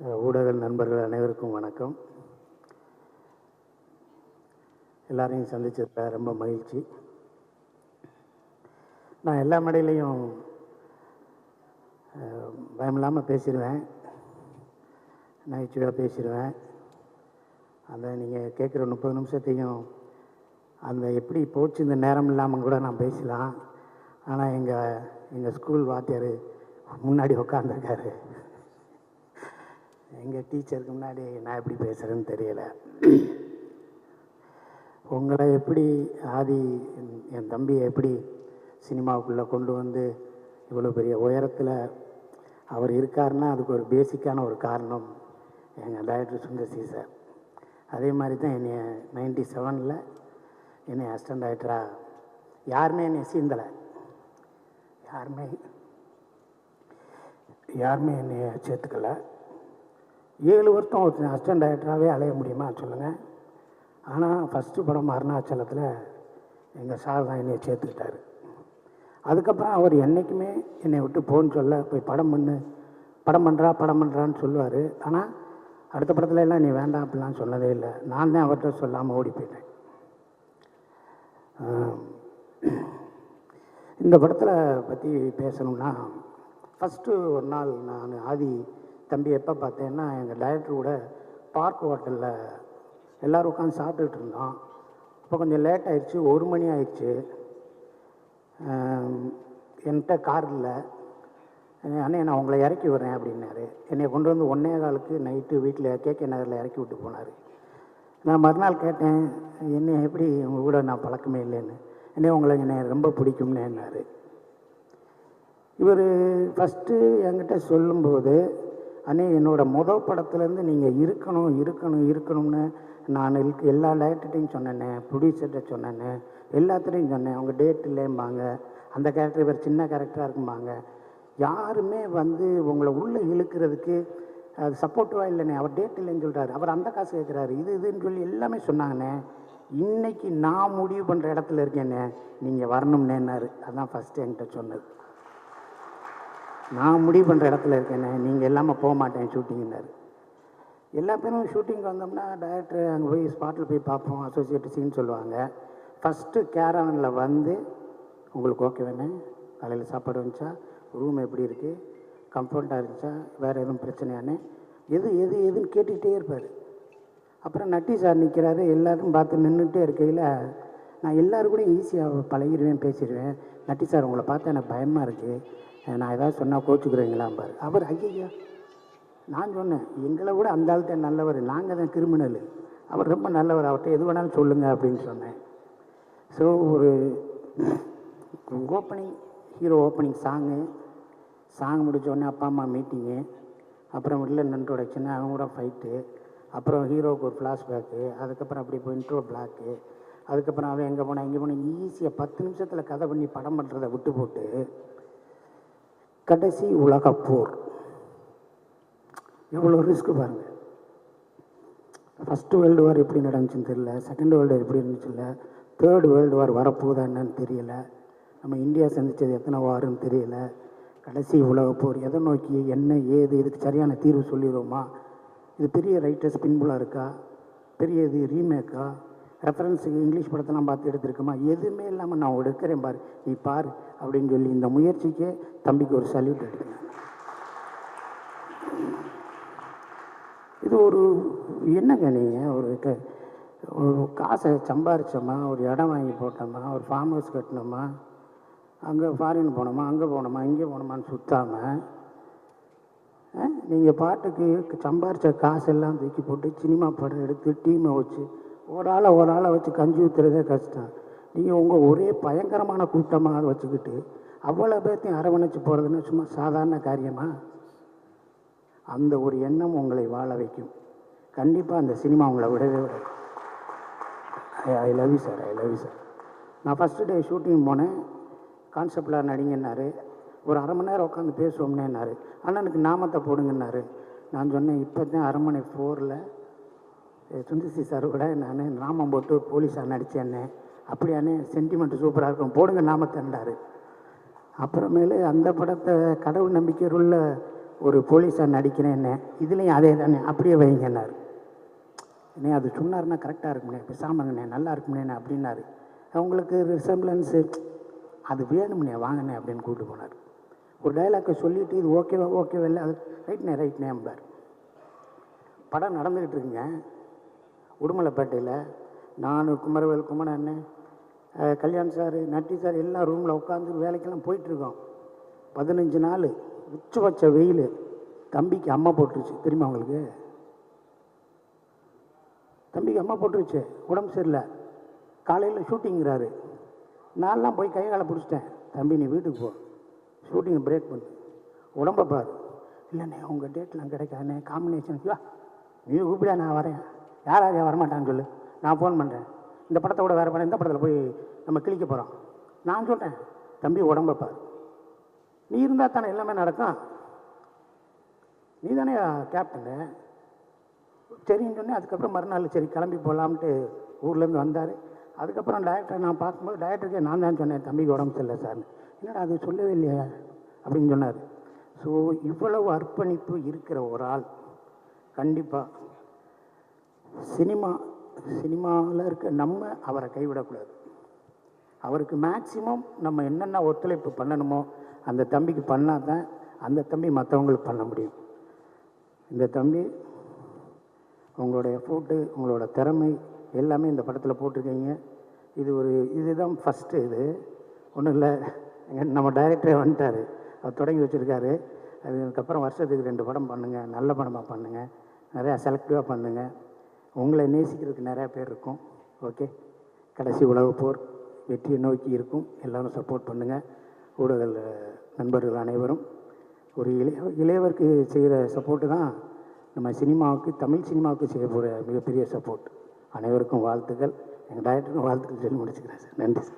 ஊடக நண்பர்கள் அனைவருக்கும் வணக்கம். எல்லாரையும் சந்திச்சதில் ரொம்ப மகிழ்ச்சி. நான் எல்லா மேடையிலையும் பயமில்லாமல் பேசிடுவேன் நகைச்சுவையாக பேசிடுவேன் அந்த நீங்கள் கேட்குற முப்பது நிமிஷத்தையும் அந்த எப்படி போச்சு இந்த நேரம் இல்லாமல் கூட நான் பேசலாம். ஆனால் எங்கள் எங்கள் ஸ்கூல் வாத்தியார் முன்னாடி உட்காந்துருக்காரு எங்கள் டீச்சருக்கு முன்னாடி நான் எப்படி பேசுகிறேன்னு தெரியல. உங்களை எப்படி ஆதி என்- என் தம்பியை எப்படி சினிமாவுக்குள்ளே கொண்டு வந்து இவ்வளோ பெரிய உயரத்தில் அவர் இருக்காருன்னா அதுக்கு ஒரு பேசிக்கான ஒரு காரணம் எங்கள் டைரக்டர் சுந்தர் சி சார் அதே மாதிரி தான் என்னை நைன்டி செவனில் என்னை அசிஸ்டன்ட் டைரக்டராக யாருமே என்னை சீந்தலை. யாருமே யாருமே என்னை சேர்த்துக்கல. ஏழு வருஷம் ஒரு அசிஸ்டன்ட் டைரக்டராகவே அலைய முடியுமா? சொல்லுங்கள் ஆனால் ஃபஸ்ட்டு படம் அருணாச்சலத்தில் எங்கள் சார் தான் என்னை சேர்த்துக்கிட்டாரு. அதுக்கப்புறம் அவர் என்றைக்குமே என்னை விட்டு போன்னு சொல்ல போய் படம் பண்ணு. படம் பண்ணுறா படம் பண்ணுறான்னு சொல்லுவார். ஆனால் அடுத்த படத்துல எல்லாம் நீ வேண்டாம் அப்படிலாம் சொன்னதே இல்லை. நான் தான் அவர்கிட்ட சொல்லாமல் ஓடி போயிட்டேன். இந்த படத்தில் பற்றி பேசணும்னா ஃபஸ்ட்டு ஒரு நாள் நான் ஆதி தம்பி எப்போ பார்த்தேன்னா எங்கள் டைரக்டர் கூட பார்க் ஹோட்டலில் எல்லோரும் உட்காந்து சாப்பிட்டுட்டு இருந்தோம். இப்போ கொஞ்சம் லேட் ஆயிடுச்சு ஒரு மணி ஆயிடுச்சு. என்கிட்ட கார் இல்லை. அண்ணே நான் உங்களை இறக்கி விடுறேன் அப்படின்னாரு. என்னை கொண்டு வந்து ஒன்னே காலுக்கு நைட்டு வீட்டில் கேகே நகரில் இறக்கி விட்டு போனார். நான் மறுநாள் கேட்டேன் என்ன எப்படி உங்கள் கூட நான் பழக்கமே இல்லைன்னு? என்ன உங்களை என்னை ரொம்ப பிடிக்கும்னு என்னாரு இவர் ஃபஸ்ட்டு என்கிட்ட சொல்லும்போது அண்ணே என்னோடய மொதல் படத்துலேருந்து நீங்கள் இருக்கணும் இருக்கணும் இருக்கணும்னு நான் இருக்கு- எல்லா டைரக்டர்ட்டையும் சொன்னேனே ப்ரொடியூசர்கிட்ட சொன்னேனே எல்லாத்துலேயும் சொன்னேன் அவங்க டேட் இல்லைம்பாங்க அந்த கேரக்டர் இவர் சின்ன கேரக்டராக இருக்கும்பாங்க. யாருமே வந்து உங்களை உள்ளே இழுக்கிறதுக்கு அது சப்போர்ட்டிவாக இல்லைண்ணே அவர் டேட் இல்லைன்னு சொல்கிறாரு அவர் அந்த காசு கேட்குறாரு இது இதுன்னு சொல்லி எல்லாமே சொன்னாங்கண்ணே. இன்றைக்கி நான் முடிவு பண்ணுற இடத்துல இருக்கேண்ணே நீங்கள் வரணும்னேன்னாரு. அதான் ஃபஸ்ட்டு என்கிட்ட சொன்னது. நான் முடிவு பண்ணுற இடத்துல இருக்கேனே நீங்கள் இல்லாமல் போக மாட்டேன் ஷூட்டிங்னாரு. எல்லா பேரும் ஷூட்டிங் வந்தோம்னா டேரக்டர் அங்கே போய் ஸ்பாட்டில் போய் பார்ப்போம் அசோசியேட் சீன் சொல்லுவாங்க. ஃபஸ்ட்டு கேரவனில் வந்து உங்களுக்கு ஓகே வேணே காலையில் சாப்பாடு வந்துச்சா? ரூம் எப்படி இருக்குது கம்ஃபர்ட்டாக இருந்துச்சா? வேறு எதுவும் பிரச்சனையானே? எது எது எதுன்னு கேட்டுக்கிட்டே இருப்பார். அப்புறம் நட்டி சார் நிற்கிறாரு எல்லாரும் பார்த்து நின்றுட்டே இருக்கையில் நான் எல்லோரும் கூட ஈஸியாக பழகிடுவேன் பேசிடுவேன் நட்டி சார் உங்களை பார்த்தா எனக்கு பயமாக இருக்குது நான் ஏதாவது சொன்னால் கோச்சுக்கிறீங்களாம்பார் அவர் ஐயா நான் சொன்னேன் எங்களை விட அந்த ஆள் நல்லவர் நாங்கள் தான் கிரிமினல். அவர் ரொம்ப நல்லவர் அவர்கிட்ட எது வேணாலும் சொல்லுங்கள் அப்படின்னு சொன்னேன். ஸோ ஒரு opening hero opening song song முடித்தோடனே அப்பா அம்மா மீட்டிங்கு அப்புறம் வில்லன் இன்ட்ரோடக்ஷனு அவங்க கூட ஃபைட்டு அப்புறம் ஹீரோவுக்கு ஒரு ஃப்ளாஷ்பேக்கு அதுக்கப்புறம் அப்படி போய் இன்ட்ரோ பிளாக்கு அதுக்கப்புறம் அவன் எங்கே போனால் எங்கே போனால் ஈஸியாக பத்து நிமிஷத்தில் கதை பண்ணி படம் பண்ணுறதை விட்டு போட்டு கடைசி உலக போர். எவ்வளோ ரிஸ்க் பாருங்கள் ஃபஸ்ட்டு வேர்ல்டு வார் எப்படி நடந்துச்சுன்னு தெரியல. செகண்ட் வேர்ல்டு வார் எப்படி இருந்துச்சு இல்லை தேர்ட் வேர்ல்டு வார் வரப்போகுதா என்னன்னு தெரியல. நம்ம இந்தியா சந்தித்தது எத்தனை வாருன்னு தெரியல. கடைசி உலக போர் எதை நோக்கி என்ன ஏது இதுக்கு சரியான தீர்வு சொல்லிடுவோமா? இது பெரிய ரைட்டர்ஸ் பின்புலாக இருக்கா? பெரிய இது ரீமேக்கா ரெஃபரன்ஸுக்கு இங்கிலீஷ் படத்தெல்லாம் பார்த்து எடுத்திருக்குமா எதுவுமே இல்லாமல் நான் எடுக்கிறேன் பாரு. நீ பார் அப்படின்னு சொல்லி இந்த முயற்சிக்கே தம்பிக்கு ஒரு சல்யூட் எடுக்கிறேன் இது ஒரு என்னங்க நீங்கள் ஒரு ஒரு காசை சம்பாரிச்சோமா? ஒரு இடம் வாங்கி போட்டோமா? ஒரு ஃபார்ம் ஹவுஸ் கட்டினோமா? அங்கே ஃபாரின் போனோமா? அங்கே போனோமா? இங்கே போனோமான்னு சுற்றாமல் நீங்கள் பாட்டுக்கு சம்பாரித்த காசெல்லாம் தூக்கி போட்டு சினிமா படம் எடுத்து டீமை வச்சு ஒரு ஆளை ஒரு ஆளை வச்சு கஞ்சி ஊற்றுறதே கஷ்டம். நீங்கள் உங்கள் ஒரே பயங்கரமான கூட்டமாக வச்சுக்கிட்டு அவ்வளோ பேர்த்தையும் அரவணைச்சு போகிறதுன்னு சும்மா சாதாரண காரியமா? அந்த ஒரு எண்ணம் உங்களை வாழ வைக்கும். கண்டிப்பாக அந்த சினிமா உங்களை விடவே விட I love you sir I love you sir நான் ஃபஸ்ட்டு டே ஷூட்டிங் போனேன். கான்செப்டில் நடிங்கன்னாரு. ஒரு அரை மணி நேரம் உட்காந்து பேசுவோம்னேன்னாரு. அண்ணனுக்கு நாமத்தை போடுங்கன்னாரு. நான் சொன்னேன் இப்போ தான் அரண்மனை ஃபோரில் சுந்தசி சார் கூட நான் நாமம் போட்டு போலீஸாக நடித்தேன்னே அப்படியானே சென்டிமெண்ட் சூப்பராக இருக்கும். போடுங்க நாமத்தண்டார் அப்புறமேலு அந்த படத்தை கடவுள் நம்பிக்கை உள்ள ஒரு போலீஸாக நடிக்கிறேன் என்ன இதுலேயும் அதே தானே அப்படியே வைங்கன்னாரு என்ன அது சொன்னார்னா கரெக்டாக இருக்கும்னே பேசாமங்கண்ணே நல்லா இருக்கும்னே அப்படின்னாரு. அவங்களுக்கு ரிசம்பிளன்ஸு அது வேணும்னே வாங்கண்ணே அப்படின்னு கூப்பிட்டு போனார். ஒரு டைலாக்கை சொல்லிவிட்டு இது ஓகேவா ஓகேவா இல்லை அது ரைட்ண்ணே ரைட்ண்ணே அம்பார். படம் நடந்துக்கிட்டு இருக்குங்க. உடுமலைப்பேட்டையில் நான் குமரவேல் குமரன் அண்ணன் கல்யாண் சார் நட்டி சார் எல்லாம் ரூமில் உட்காந்து வேலைக்கெல்லாம் போயிட்டுருக்கோம். பதினஞ்சு நாள் உச்ச வச்ச வெயில். தம்பிக்கு அம்மா போட்டுருச்சு. தெரியுமா உங்களுக்கு? தம்பிக்கு அம்மா போட்டுருச்சு. உடம்பு சரியில்லை. காலையில் ஷூட்டிங்கிறாரு. நான்லாம் போய் கை காலை பிடிச்சிட்டேன். தம்பி நீ வீட்டுக்கு போ. ஷூட்டிங்கை பிரேக் பண்ணு. உடம்பை பாரு. இல்லைண்ணே உங்கள் டேட்லாம் கிடைக்காதுண்ணே. காம்பினேஷன் நீ கூப்பிட நான் வரேன். யார் யார் வரமாட்டான்னு சொல்லு. நான் ஃபோன் பண்ணுறேன் இந்த படத்தை கூட வேறு படம் இந்த படத்தில் போய் நம்ம கிழிக்க போகிறோம் நான் சொல்கிறேன் தம்பி உடம்ப நீ இருந்தால் தானே எல்லாமே நடக்கும். நீ தானே கேப்டனு சரின்னு சொன்னேன் அதுக்கப்புறம் மறுநாள் சரி கிளம்பி போகலாம்ட்டு ஊர்லேருந்து வந்தார். அதுக்கப்புறம் டைரக்டரை நான் பார்க்கும்போது டைரக்டருக்கே நான் தான் சொன்னேன் தம்பிக்கு உடம்பு சரியில்லை சார். என்னடா அது சொல்லவே இல்லையா அப்படின்னு சொன்னார். ஸோ இவ்வளவு அர்ப்பணிப்பு இருக்கிற ஒரு ஆள். கண்டிப்பாக சினிமா சினிமாவில் இருக்க நம்ம அவரை கைவிடக்கூடாது. அவருக்கு மேக்சிமம் நம்ம என்னென்ன ஒத்துழைப்பு பண்ணணுமோ அந்த தம்பிக்கு பண்ணால் தான் அந்த தம்பி மற்றவங்களுக்கு பண்ண முடியும். இந்த தம்பி உங்களுடைய ஃபோட்டு உங்களோட திறமை எல்லாமே இந்த படத்தில் போட்டிருக்கீங்க. இது ஒரு இதுதான் ஃபஸ்ட்டு இது. ஒன்றும் இல்லை. நம்ம டைரக்டரே வந்துட்டார். அவர் தொடங்கி வச்சுருக்காரு. அதுக்கப்புறம் வருஷத்துக்கு ரெண்டு படம் பண்ணுங்கள் நல்ல படமாக பண்ணுங்கள் நிறையா செலக்டிவாக பண்ணுங்கள் உங்களை நேசிக்கிறதுக்கு நிறையா பேர் இருக்கும். ஓகே கடைசி உலகப் போர் வெற்றியை நோக்கி இருக்கும். எல்லாரும் சப்போர்ட் பண்ணுங்கள் ஊடக நண்பர்கள் அனைவரும். ஒரு இளைய இளையவருக்கு செய்கிற சப்போர்ட்டு தான் நம்ம சினிமாவுக்கு தமிழ் சினிமாவுக்கு செய்ய போகிற மிகப்பெரிய சப்போர்ட் அனைவருக்கும் வாழ்த்துக்கள். எங்கள் டைரக்டருக்கும் வாழ்த்துக்கள் சொல்லி முடிச்சுக்கிறேன் சார் நன்றி சார்